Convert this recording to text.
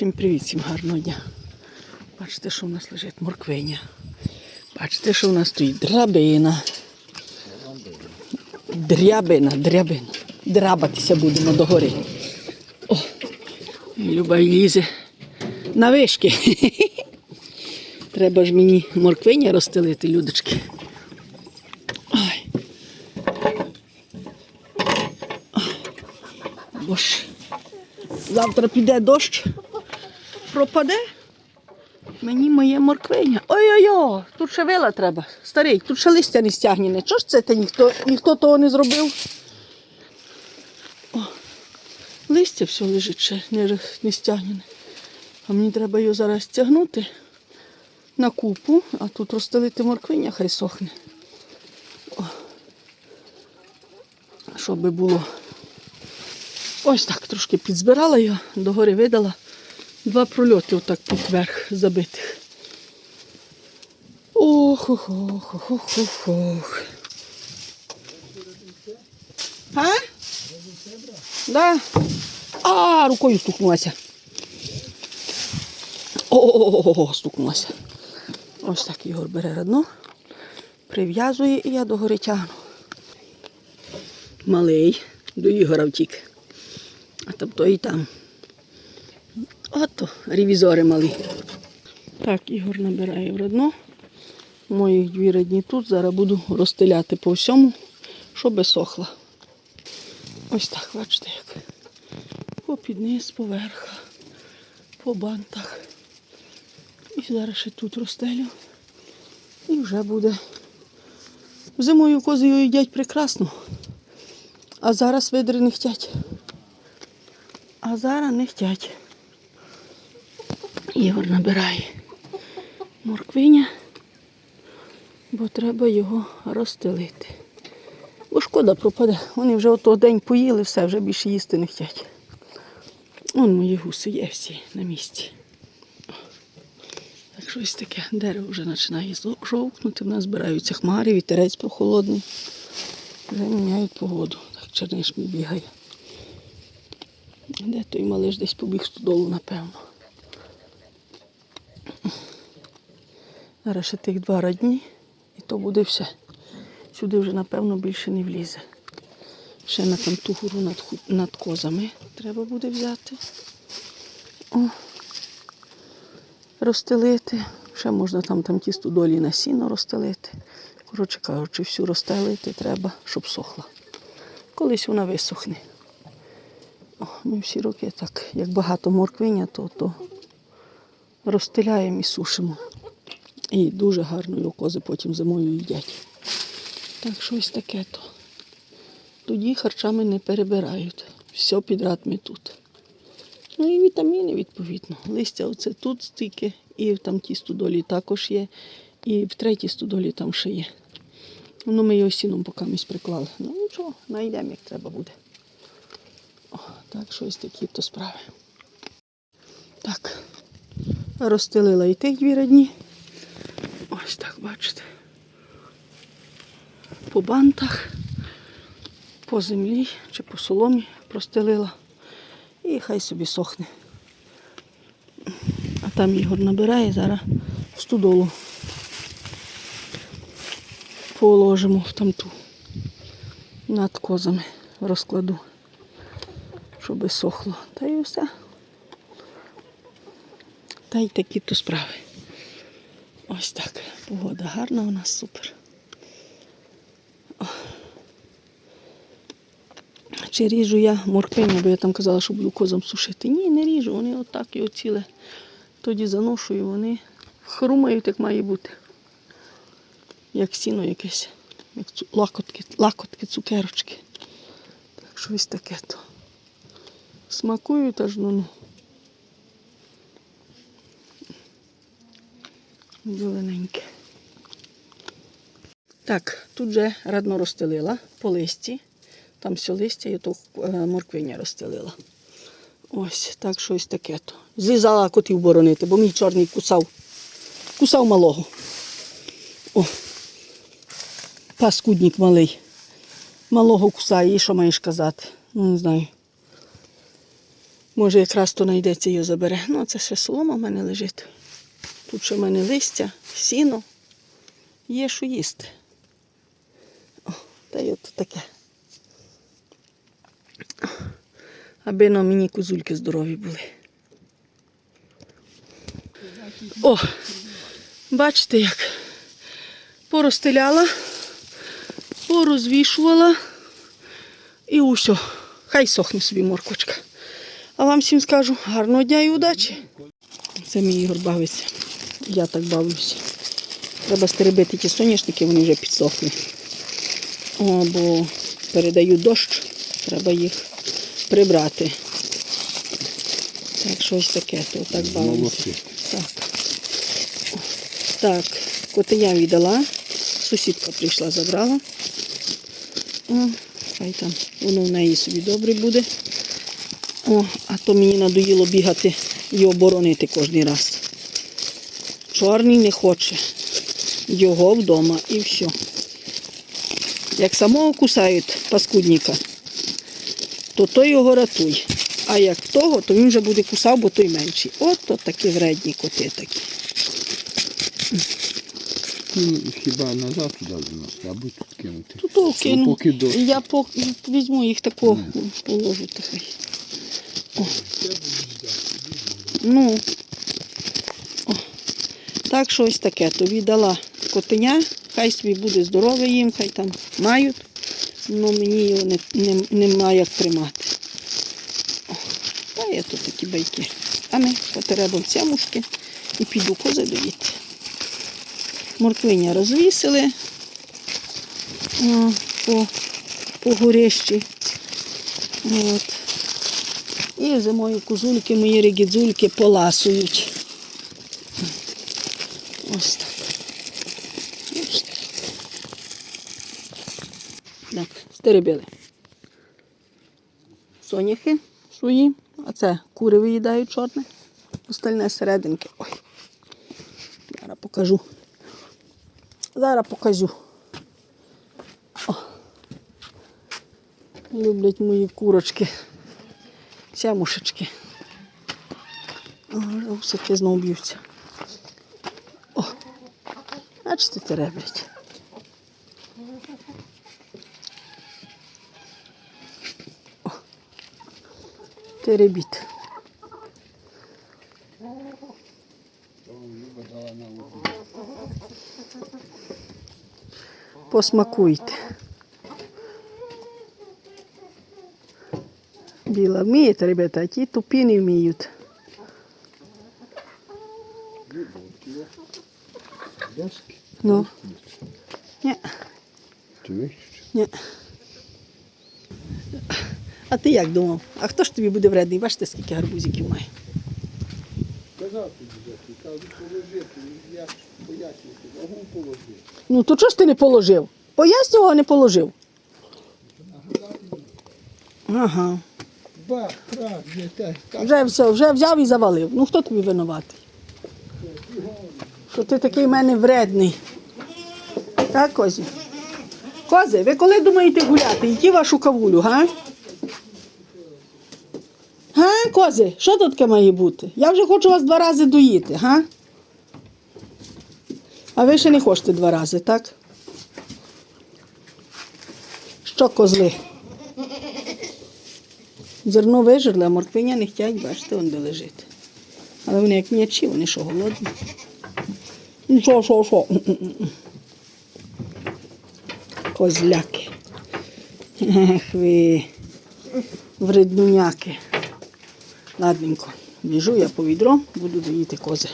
Всім привіт, всім гарного дня. Бачите, що в нас лежить морквиня. Бачите, що в нас стоїть драбина. Дрябина, дрябина. Драбатися будемо догори. О, Люба лізе на вишки. Треба ж мені морквиня розстелити, людочки. Ой. Бо ж завтра піде дощ, пропаде. Мені моє морквиня. Ой-ой-ой, тут ще вила треба. Старий, тут ще листя не стягнене. Чого ж це ти ніхто, ніхто того не зробив? О, листя все лежить ще не, не стягнене. А мені треба його зараз стягнути на купу, а тут розстелити морквиня, хай сохне. О. Щоб було. Ось так трошки підзбирала я, догори видала. Два прольоти отак під верх забитих. ох ох ох ох ох ох ох А? Да. А, рукою стукнулася. О, стукнулася. Ось так Ігор бере родно, прив'язує і я догори тягну. Малий, до Ігора втік. А там то і там. Ото ревізори малі. Так, Ігор набирає в родно. Моїх дві родні тут. Зараз буду розстеляти по всьому, щоб сохла. Ось так, бачите, як. По підниз, поверх, по бантах. І зараз ще тут розстелю. І вже буде. Зимою кози його їдять прекрасно. А зараз видри не хтять. А зараз не хтять. Ігор набирає морквиня, бо треба його розстелити. Бо шкода пропаде. Вони вже ото день поїли, все, вже більше їсти не хочуть. Вон мої гуси є всі на місці. Так щось таке дерево вже починає жовкнути, в нас збираються хмари, вітерець прохолодний. Вже міняють погоду. Так черниш бігає. Де той малиш десь побіг додолу, напевно. Зараз ще тих два родні, і то буде все. Сюди вже, напевно, більше не влізе. Ще на там ту гору над, над козами треба буде взяти. О, розстелити. Ще можна там, там ті студолі на сіно розстелити. Коротше кажучи, всю розстелити треба, щоб сохла. Колись вона висохне. О, ми всі роки так, як багато морквиня, то, то розстеляємо і сушимо. І дуже гарно його кози потім зимою їдять. Так щось таке то. Тоді харчами не перебирають. Все підряд ми тут. Ну і вітаміни, відповідно. Листя оце тут стільки, і в тій студолі також є, і в третій студолі там ще є. Ну, ми його сіном поки місь приклали. Ну нічого, знайдемо, як треба буде. О, так, щось такі то справи. Так, розстелила і тих дві родні. Ось так, бачите. По бантах, по землі чи по соломі простелила. І хай собі сохне. А там Ігор набирає, зараз в студолу положимо в тамту над козами розкладу, щоб сохло. Та й все. Та й такі то справи. Ось так. Погода гарна у нас супер. Чи ріжу я морквиня, бо я там казала, що буду козам сушити. Ні, не ріжу, вони отак його ціле. Тоді заношу і вони хрумають, як має бути. Як сіно якесь. Як лакотки, лакотки, цукерочки. Так щось таке то. Смакують аж ну. ну. Зелененьке. Так, тут вже радно розстелила по листі. Там все листя і то е, морквиня розстелила. Ось так щось таке то. Злізала котів боронити, бо мій чорний кусав. Кусав малого. О, паскудник малий. Малого кусає, і що маєш казати? Ну, не знаю. Може, якраз то знайдеться її забере. Ну, це ще солома в мене лежить. Тут ще в мене листя, сіно. Є що їсти. Та й от таке. Аби на мені козульки здорові були. О, бачите як. Поростеляла, порозвішувала і усьо. Хай сохне собі морквочка. А вам всім скажу гарного дня і удачі. Це мій Ігор бавиться. Я так бавлюся. Треба стеребити ті соняшники, вони вже підсохли. Бо передаю дощ, треба їх прибрати. Так, щось таке, то так бавлюся. Так. Так, коти я віддала. Сусідка прийшла, забрала. О, хай там воно в неї собі добре буде. О, а то мені надоїло бігати і оборонити кожен раз. Чорний не хоче. Його вдома і все. Як самого кусають паскудника, то той його рятуй. А як того, то він вже буде кусав, бо той менший. От то такі вредні коти такі. Ну, хіба назад туди до нас, або тут кинути. Тут то кину. поки дощ. Я по, візьму їх тако, положу такий. О. Ну. О. Так, щось таке. Тобі дала котеня, хай собі буде здорове їм, хай там мають. Ну мені його не, не, нема як тримати. О. Та тут такі байки. А ми потеребимо сямушки і піду кози доїти. Морквиня розвісили о, по, по горищі. От. І зимою козульки, мої регідзульки поласують. Ось так. Бачите? Так, стеребили. Соняхи свої, а це кури виїдають чорне. Остальне серединки. Ой. Зараз покажу. Зараз покажу. О. Люблять мої курочки. Сямушечки. Усики знову б'ються. О, бачите, тереблять. Теребіт. Посмакуйте. Біла вміє ребята, а ті тупі не вміють. Ну. Ні, Ти ні. А ти як думав? А хто ж тобі буде вредний? Бачите, скільки гарбузиків має. Ну то чого ж ти не положив? Пояснював, а не положив. Ага. Вже все, вже взяв і завалив. Ну хто тобі винуватий? Що ти такий в мене вредний. Так, козі? Кози, ви коли думаєте гуляти? Йти вашу кавулю, га? Кози, що тут таке має бути? Я вже хочу вас два рази доїти, га? А ви ще не хочете два рази, так? Що козли? Зерно вижерли, а морквиня не хочуть, бачите, он де лежить. Але вони як м'ячі, вони що, голодні? Ну що, що, що? Козляки. Ех ви, вреднуняки. Ладненько, біжу я по відро, буду доїти кози.